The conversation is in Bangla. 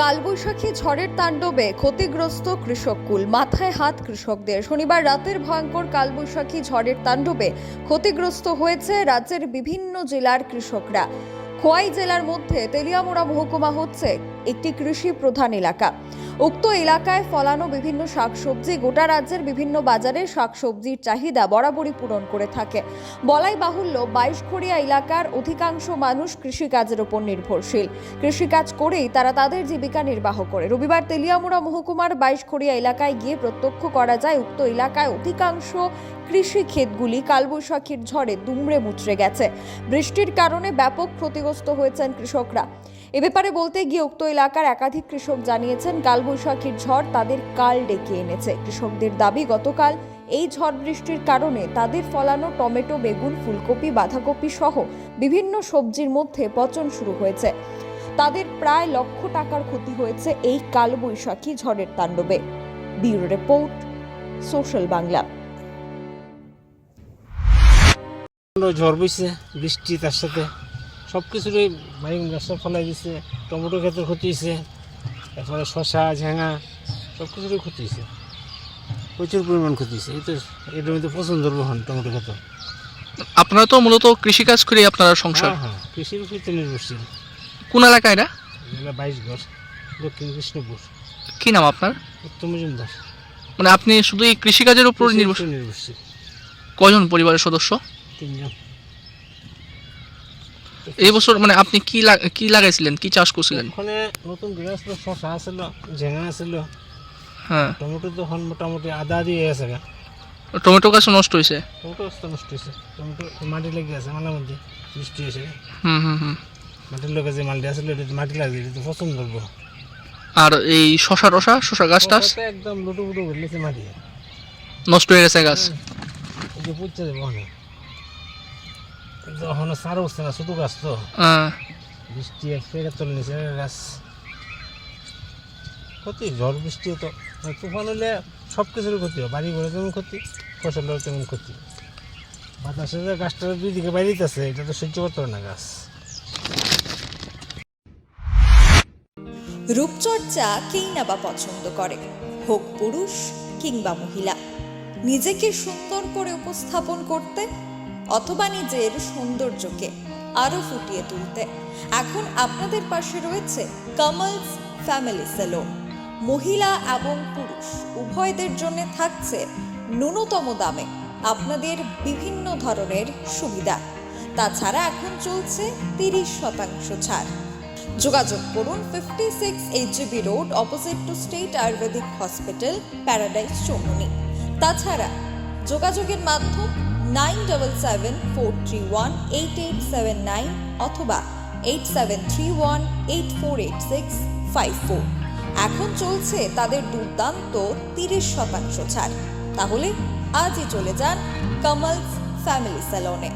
কালবৈশাখী ঝড়ের তাণ্ডবে ক্ষতিগ্রস্ত কৃষককুল মাথায় হাত কৃষকদের। শনিবার রাতের ভয়ঙ্কর কালবৈশাখী ঝড়ের তাণ্ডবে ক্ষতিগ্রস্ত হয়েছে রাজ্যের বিভিন্ন জেলার কৃষকরা। খোয়াই জেলার মধ্যে তেলিয়ামোড়া মহকুমা হচ্ছে একটি কৃষি প্রধান এলাকা। উক্ত এলাকায় ফলানো বিভিন্ন শাকসবজি গোটা রাজ্যের বিভিন্ন বাজারে শাকসবজির চাহিদা বরাবরই পূরণ করে থাকে। বলাই বাহুল্য বাইশখড়িয়া এলাকার অধিকাংশ মানুষ কৃষিকাজের ওপর নির্ভরশীল। কৃষিকাজ করেই তারা তাদের জীবিকা নির্বাহ করে। রবিবার তেলিয়ামুড়া মহকুমার বাইশখড়িয়া এলাকায় গিয়ে প্রত্যক্ষ করা যায়, উক্ত এলাকায় অধিকাংশ কৃষি ক্ষেতগুলি কালবৈশাখীর ঝড়ে দুমড়ে মুচড়ে গেছে। বৃষ্টির কারণে ব্যাপক ক্ষতিগ্রস্ত হয়েছেন কৃষকরা। এ ব্যাপারে বলতে গিয়ে উক্ত এলাকার একাধিক কৃষক জানিয়েছেন কালবৈশাখীর ঝড় তাদের কাল ডেকে এনেছে। কৃষকদের দাবি, গতকাল এই ঝড় বৃষ্টির কারণে তাদের ফলানো টমেটো, বেগুন, ফুলকপি, বাঁধাকপি সহ বিভিন্ন সবজির মধ্যে পচন শুরু হয়েছে। তাদের প্রায় লক্ষ টাকার ক্ষতি হয়েছে এই কালবৈশাখী ঝড়ের তাণ্ডবে। Bureau report, social Bangla. ঝড় বইছে, বৃষ্টি তার সাথে সব কিছুরই গাছটা ফলাই দিছে, টমেটো ক্ষেতের ক্ষতি হয়েছে তারপরে শশা ঝাঙা সব কিছুরই ক্ষতি হয়েছে। প্রচুর পরিমাণ ক্ষতি হয়েছে। এই তো এটার মধ্যে পছন্দ হন টমেটো ক্ষেত। আপনারা তো মূলত কৃষিকাজ করে আপনারা সংসার। হ্যাঁ হ্যাঁ কৃষির উপর তো নির্ভরশীল। কোন এলাকা এটা বাইশ ঘর দক্ষিণ কৃষ্ণপুর। কি নাম আপনার? উত্তম মজুমদার। মানে আপনি শুধু এই কৃষিকাজের উপর নির্ভরশীল? নির্ভরশীল। কজন পরিবারের সদস্য? তিনজন। এই বছর মানে আপনি কি কি লাগাইছিলেন? কি চাষ করছিলেন? ওখানে নতুন গাছ তো শশা আছিল ঝেঙা আছিল। হ্যাঁ। টমেটো তো এখন মোটামুটি আদা দিয়ে গেছে গা টমেটো গাছ নষ্ট হয়েছে টমেটো গাছটা নষ্ট হয়েছে টমেটো মাটি লেগে আছে মাঝে মধ্যে বৃষ্টি হয়েছে হুম হুম হুম। মাটির লোকে যে মালটি আসলে এটা মাটি লাগে এটা তো পছন্দ করব। আর এই শশা রসা শশা গাছ শসাটা একদম লুটু ঘুরলেছে মাটি। নষ্ট হয়ে গেছে গাছ? এই যে পুচ্ছে দেবো সার উঠছে না ছোটো গাছ তো। বৃষ্টি নিচে গাছ ক্ষতি ঝড় বৃষ্টি তো। তুফান হলে সব কিছুর ক্ষতি হয় বাড়ি ঘরে যেমন ক্ষতি ফসলের তেমন ক্ষতি। বাতাসে যে গাছটা দুই দিকে এটা তো সহ্য করতে পারে না গাছ। রূপচর্চা কেই না বা পছন্দ করে হোক পুরুষ কিংবা মহিলা। নিজেকে সুন্দর করে উপস্থাপন করতে অথবা নিজের সৌন্দর্যকে আরও ফুটিয়ে তুলতে। এখন আপনাদের পাশে রয়েছে কামালস ফ্যামিলি সেলো। মহিলা এবং পুরুষ উভয়দের জন্য থাকছে ন্যূনতম দামে আপনাদের বিভিন্ন ধরনের সুবিধা। তাছাড়া এখন চলছে তিরিশ শতাংশ ছাড়। যোগাযোগ করুন fifty six HGB road opposite to state Ayurvedic hospital, Paradise Chowmoni তাছাড়া যোগাযোগের মাধ্যম nine double seven four three one eight eight seven nine অথবা eight seven three one eight four eight six five four এখন চলছে তাদের দুর্দান্ত তিরিশ শতাংশ ছাড়। তাহলে আজই চলে যান কমলস ফ্যামিলি স্যালনে।